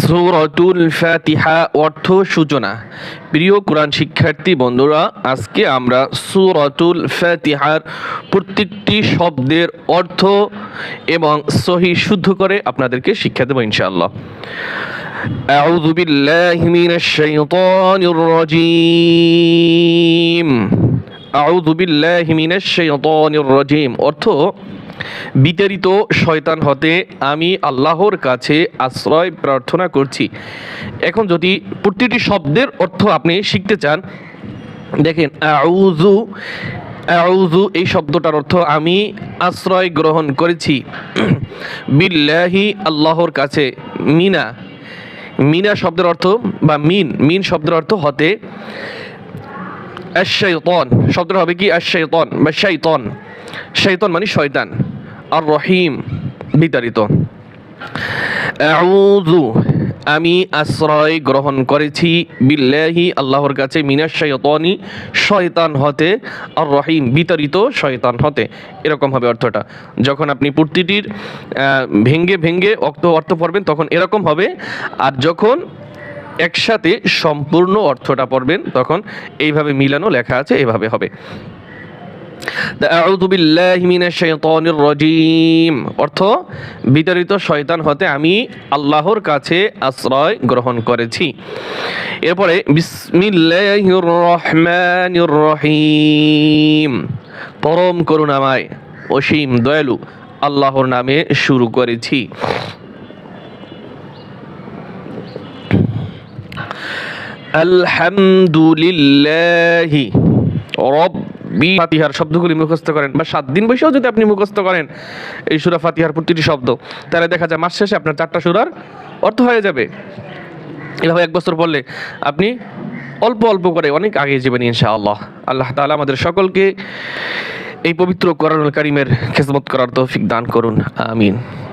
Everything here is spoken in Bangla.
সূরাতুল ফাতিহা অর্থ সূচনা প্রিয় কোরআন শিক্ষার্থী বন্ধুরা আজকে আমরা সূরাতুল ফাতিহার প্রত্যেকটি শব্দের অর্থ এবং সহি শুদ্ধ করে আপনাদেরকে শিক্ষা দেবো ইনশাআল্লাহ أعوذ بالله من الشيطان الرجيم أعوذ بالله من الشيطان الرجيم অর্থ বিতাড়িত শয়তান হতে আমি আল্লাহর কাছে আশ্রয় প্রার্থনা করছি। এখন যদি প্রতিটি শব্দের অর্থ আপনি শিখতে চান, দেখেন আউজু আউজু এই শব্দটার অর্থ আমি আশ্রয় গ্রহণ করেছি। বিল্লাহি, আল্লাহর কাছে, মিনা। মিনা শব্দের অর্থ বা মিন মিন শব্দের অর্থ হতে শব্দটা হবে কি? আশাইতন বা শাইতন। শাইতন মানে শয়তান। আর রহিম বিতাড়িত আমি আশ্রয় গ্রহণ করেছি বিল্লাহি আল্লাহর কাছে মিনাশ শাইতানি, শয়তান হতে। আর রহিম বিতাড়িত শয়তান হতে। এরকম হবে অর্থটা। যখন আপনি প্রতিটির ভেঙ্গে ভেঙ্গে অর্থ অর্থ পড়বেন, তখন এরকম হবে। আর যখন একসাথে সম্পূর্ণ অর্থটা পড়বেন, তখন এইভাবে মিলানো লেখা আছে, এভাবে হবে। অর্থ, বিতাড়িত শয়তান হতে আমি আল্লাহর কাছে আশ্রয় গ্রহণ করেছি। এরপরে, বিসমিল্লাহির রহমানির রহিম। পরম করুণাময়, অসীম দয়ালু আল্লাহর নামে শুরু করেছি। আলহামদুলিল্লাহি রব্বি ফাতিহার শব্দগুলি মুখস্থ করেন বা সাত দিন বসেও যদি আপনি মুখস্থ করেন এই সুরা ফাতিহার প্রতিটি শব্দ, তাহলে দেখা যায় মাস শেষে আপনার চারটা সুরার অর্থ হয়ে যাবে। এভাবে এক বছর পড়লে আপনি অল্প অল্প করে অনেক আগে যাবেন ইনশাআল্লাহ। আল্লাহ তাআলা আমাদের সকলকে এই পবিত্র কোরআনুল কারিমের খেদমত করার তৌফিক দান করুন, আমিন।